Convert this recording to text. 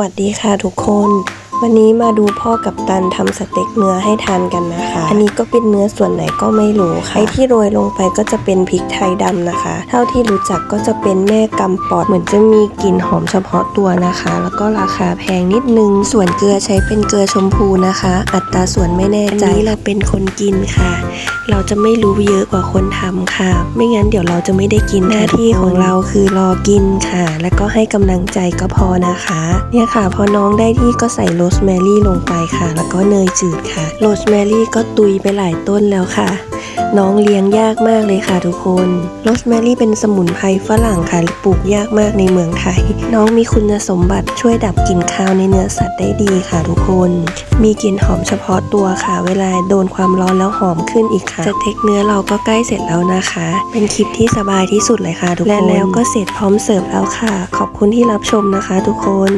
สวัสดีค่ะทุกคน วันนี้มาดูพ่อกับตันทำสเต็กเนื้อให้ทานกันนะคะ อันนี้ก็เป็นเนื้อส่วนไหนก็ไม่รู้ค่ะไอที่โรยลงไปก็จะเป็นพริกไทยดำนะคะ เท่าที่รู้จักก็จะเป็นแม่กำปอดเหมือนจะมีกลิ่นหอมเฉพาะตัวนะคะ แล้วก็ราคาแพงนิดนึง ส่วนเกลือใช้เป็นเกลือชมพูนะคะ อัตราส่วนไม่แน่ใจอันนี้เราเป็นคนกินค่ะ เราจะไม่รู้เยอะกว่าคนทำค่ะ ไม่งั้นเดี๋ยวเราจะไม่ได้กินหน้าที่ของเราคือรอกินค่ะ แล้วก็ให้กำลังใจก็พอนะคะ เนี่ยค่ะพอน้องได้ที่ก็ใส่โรสสแมรี่ลงไปค่ะ แล้วก็เนยจืดค่ะ โรสแมรี่ก็ตุยไปหลายต้นแล้วค่ะ น้องเลี้ยงยากมากเลยค่ะทุกคน โรสแมรี่เป็นสมุนไพรฝรั่งค่ะปลูกยากมากในเมืองไทย น้องมีคุณสมบัติช่วยดับกลิ่นคาวในเนื้อสัตว์ได้ดีค่ะทุกคน มีกลิ่นหอมเฉพาะตัวค่ะ เวลาโดนความร้อนแล้วหอมขึ้นอีกค่ะสเต็กเนื้อเราก็ใกล้เสร็จแล้วนะคะ เป็นคลิปที่สบายที่สุดเลยค่ะทุกคน และแล้วก็เสร็จพร้อมเสิร์ฟแล้วค่ะ ขอบคุณที่รับชมนะคะ ทุกคน